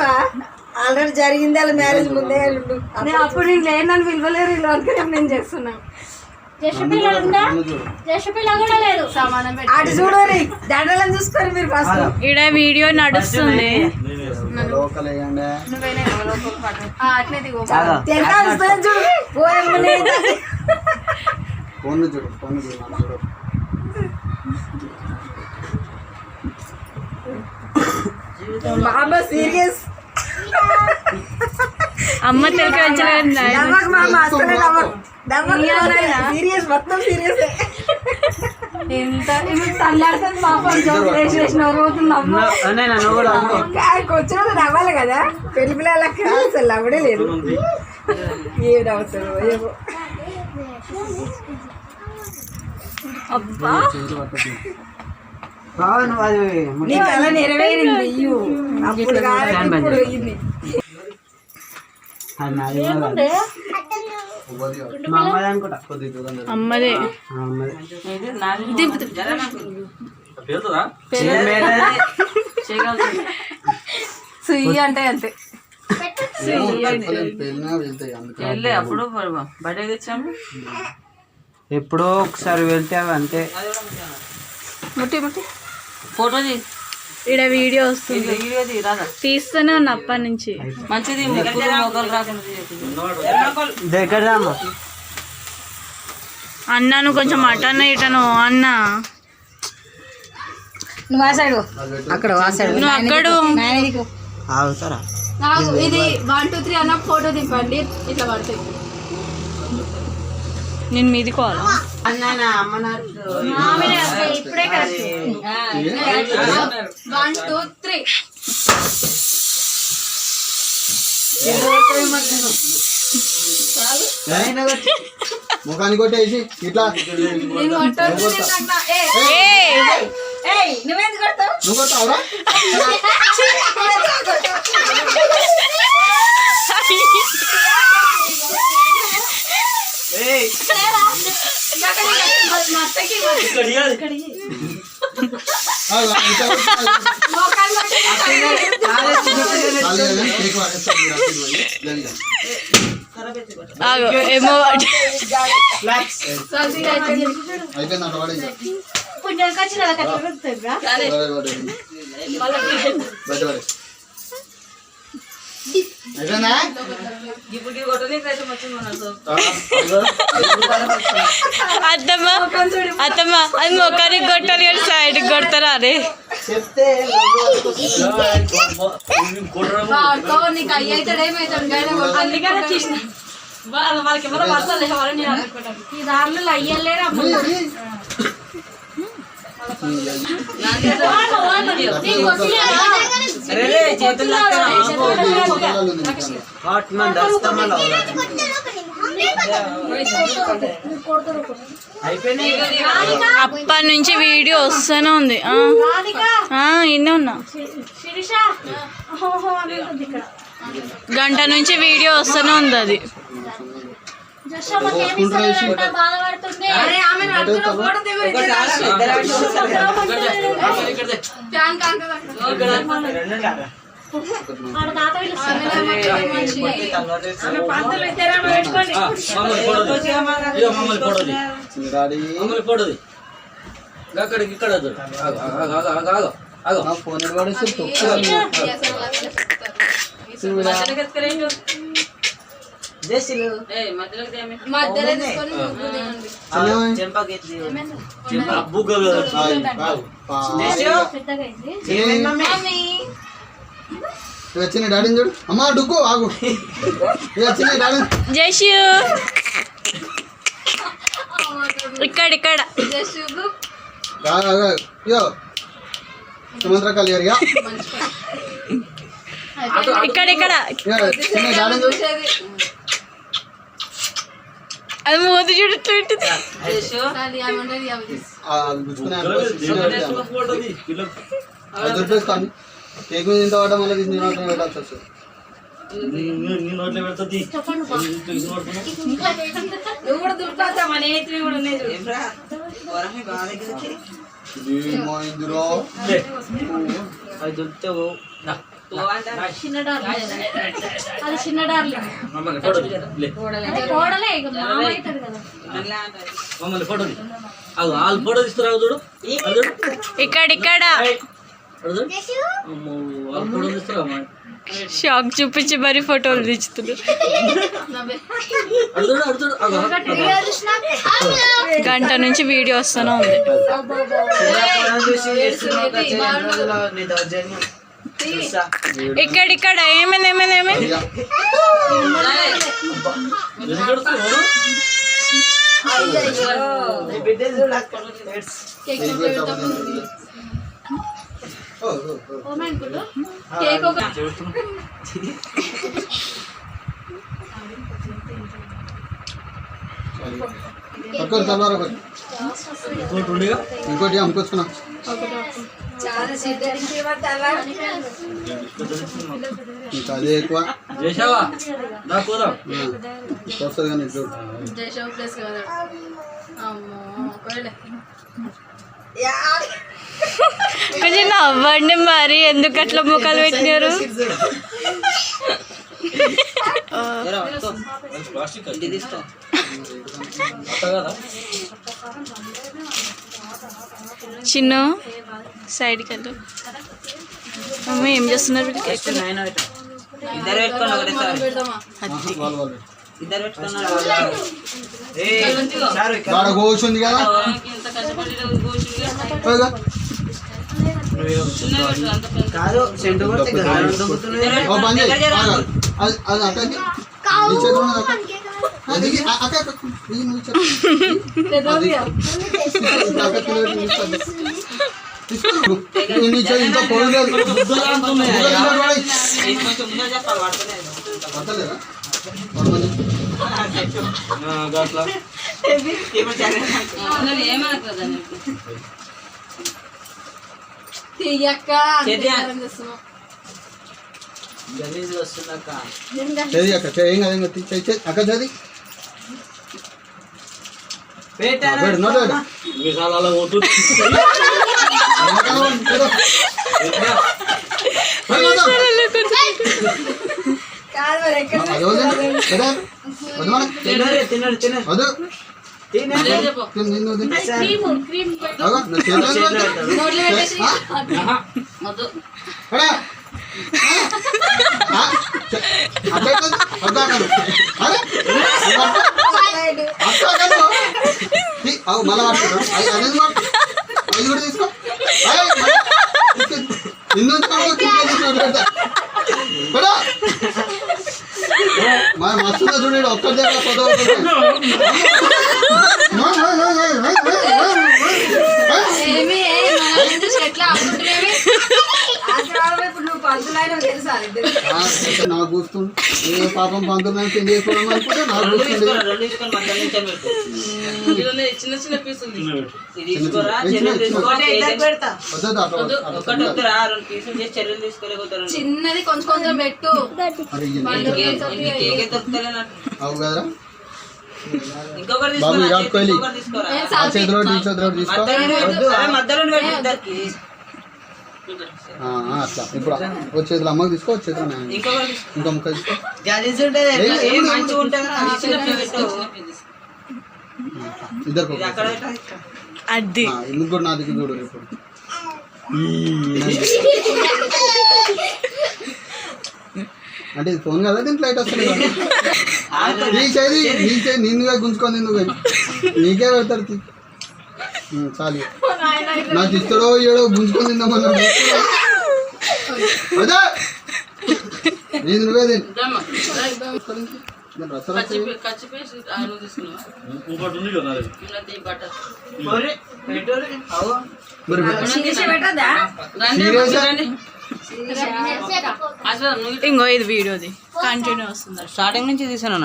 మందులు ఆల్రెడీ జరిగింది అలా మ్యారేజ్ ముందే నేను అప్పుడు నేను లేనని పిలవలేరు ఇలా అనుకుని నేను చేస్తున్నా. అటు చూడరి దండలను చూసుకోరు మీరు ఫస్ట్ ఈడ వీడియో నడుస్తుంది. ఫోన్ చూడు. ఫోన్ చూడు మామ సీరియస్ అమ్మ నమ్మక సీరియస్ మొత్తం సీరియస్. ఎంత ఇప్పుడు తల్లాడుతుంది పాపం జోక్ చేసిన రోజు కూడా కొంచెం నవ్వాలి కదా? పెళ్ళి పిల్లలకి అసలు నవ్వడే లేదు. ఏం నవ్వుతారు ఏమో. అబ్బా. నువ్వు అది నీ కళ నెరవేరింది ఇయ్యు అప్పుడు కాదు ఇప్పుడు అయ్యింది అది నాది కూడా కాదు. ఉపాధి కాదు. మా అమ్మది. అనుకుంటా సుయ్యి అంటే అంతే. వెళ్తాయి అందుకే. అప్పుడు బయటకు తెచ్చాము. ఎప్పుడో ఒకసారి వెళ్తే అవి అంతే. ముట్టి ముట్టి. ఫోటో తీ. ఈడ వీడియో వస్తుంది. వీడియో తీ రాదా తీస్తూనే ఉన్నా అప్పటి నుంచి. మంచిది ముగ్గురు రాకుండా. దగ్గర రామ్మా అన్న నువ్వు కొంచెం అటన్న ఇటను అన్న. నువ్వు ఆ సైడ్ అక్కడ ఆ సైడ్ నువ్వు అక్కడు ఆగుతారా? నాకు ఇది వన్ టూ త్రీ అన్న ఫోటో దింపండి ఇట్లా పడుతుంది నేను అన్న అమ్మ ఇప్పుడే వన్ టూ త్రీ ముఖానికి కొట్టేసి ఇట్లా. నువ్వెందుకు కొడతావు? నువ్వు కొట్టావురా మా అత్తకి ఆగు, ఇట్లా కొట్టు. మోకాలు పట్టి ఖాళీ కదా? కేక్ వాడేస్తాను మీరు అక్కడ పోయి. జరిగా. ఆగు, ఏమో సర్ది అయిపోయింది అట్లా పడేసి పుణ్యానికి వచ్చిన వాళ్ళకి అట్లా కుదురుతుందిరా? బయట పడే అయిపోయిందా ఇప్పుడు కొట్టనీకి అయితే వచ్చింది మన సో. అత్తమ్మ అత్తమ్మ అది? మొక్కనికి కొట్టాలి కానీ సైడ్కి కొడతారా అరే చెప్తే నీకు ఏమవుతాడు అందుకనే వాళ్ళకి ఎవరో పడతారు ఎవరని నేను అనుకుంటాను. ఈ దారులు అయ్యలేరు అమ్మ. వాట్ మన దస్తమలో అయిపోయినాయి అప్పటి నుంచి వీడియో వస్తూనే ఉంది. ఆ, ఆ, ఇన్నే ఉన్నా. గంట నుంచి వీడియో వస్తూనే ఉంది అది. పిలుస్తాడు. డాడీ అక్కడికి ఇక్కడ చూడు. ఆగు, ఆగు, ఆగు, ఆగు, ఆగు, ఆగు. నా ఫోన్ పడేసి వచ్చిన డాడీని చూడు అమ్మా డుక్కు ఆగు వచ్చిన డాడీ జయశు ఇక్కడ ఇక్కడ ఇయో సుమంత్ర ఇక్కడ ఇక్కడ ఇక చిన్న డాడీని చూడు చూసేది అది మూతి చుట్టూ ఉంటుంది చేసు. అది ఆమె ఉండేది ఆమె తీసి. ఆ, గుచ్చుకునే ఫోటో తీ. పిల్ల- దొరికేస్తాను. కేక్ మీద తీసి నేను పెట్టాల్సి వస్తుంది నీ- నీ- నీ నోట్లో పెడతా తీ. ఇది నోట్లో. నువ్వు కూడా దుర్పాతా మన నేత్రి కూడా ఉన్నాయి చూడు. ఏమో ఇందులో లే. అది దొరికితే అది చిన్న డార్లింగ్ మమ్మల్ని ఫోటో తీ. లే. అది కోడలే ఇక మామ అవుతుంది కదా మమ్మల్ని ఫోటో తీ. అగో వాళ్ళు ఫోటో తీస్తున్నారు చూడు అది చూడు ఇక్కడ షాక్ చూపించి మరి ఫోటోలు తీస్తున్నారు గంట నుంచి వీడియో వస్తూనే ఉంది ఇక్కడ ఇక్కడ ఏమైంది ఏమైంది ఏమైంది ఇక ఎందుకు ఎడుస్తున్నావు? నీ బిడ్డ చూడక్క కేక్ పెట్టాము. ఓ, ఓ, ఒకటి. ఇంకోటి అమ్ముకొచ్చుకున్నా ఇంకా అదే ఎక్కువ. వస్తుంది కానీ ఒకవేళ. కొంచెం నవ్వండి మరి ఎందుకు అట్లా ముఖాలు పెట్టినారు? ప్లాస్టిక్ చిన్న సైడ్కి వెళ్ళు. మమ్మీ ఏం చేస్తున్నారు? ఇద్దరు కూర్చుంది కదా. కాదు సెంటు ఓ పని. అది ఇంకా పొడి లేదు. బుగ్గలు ఇంకా పడాయి. కొంచెం ముందే చెప్పాలి పడుతున్నాయి పడతలేదా? పడమని. అట్లా ఏమనకదా తీయక్క చేద్దా? చేయి అక్క ఏం కాదు అక్క. పెట్టు. వద్దు మనకు. చె- అక్కడ ఎక్కడ? అక్కడ అక్కడ. అరే? అక్కడ. అక్కడ అక్కడ. తీ, అవు, మళ్ళా పట్టుకో. అది- అదేంది పట్టు? అది కూడా తీసుకో ఏయ్, మళ్ళా తీసుకో. నిన్ను ఉంచుకోవడం కింద తీసుకొని పెడతా. పెడా. మా మస్తుందో చూడండి ఒక్కరి దగ్గర నాకు ఏ పాపం పంతులు పెళ్ళి చేసుకోవడం అనుకుంటే నాకు చిన్న చిన్న తీసుకోలేకపోతారు చిన్నది కొంచెం కొంచెం పెట్టు. అరే ఇయ్యి. కేకే దొరుకుతలే నాకు. అవు కదరా? ఇంకొకటి బాబు, తీసుకోరా విరాట్ కోహ్లీ. ఇంకొకటి తీసుకోరా? ఏ ఆ సాల్తీ? చేతిలో ఈ చేతిలో తీసుకో. మధ్యలో అట్లా. ఇప్పుడు చేతిలో అమ్మకి తీసుకో చేతిలో తీసుకో. ఇంకో ముక్క తీసుకో. ఇద్దరు. అది నా దగ్గర చూడు ఇప్పుడు అంటే ఇది ఫోన్ కదా దీంట్లో లైట్ వస్తుంది. నీ చేయి నీ చేయి నిన్నుగా గుంజుకొని నువ్వు నీకే పెడతారు చాలు. నాకు ఇస్తాడో ఏడో గుంజుకొని తిందామన్నా అదే! నేను ఇంకో ఇది వీడియోది. కంటిన్యూ వస్తుంది. స్టార్టింగ్ నుంచి తీసాను.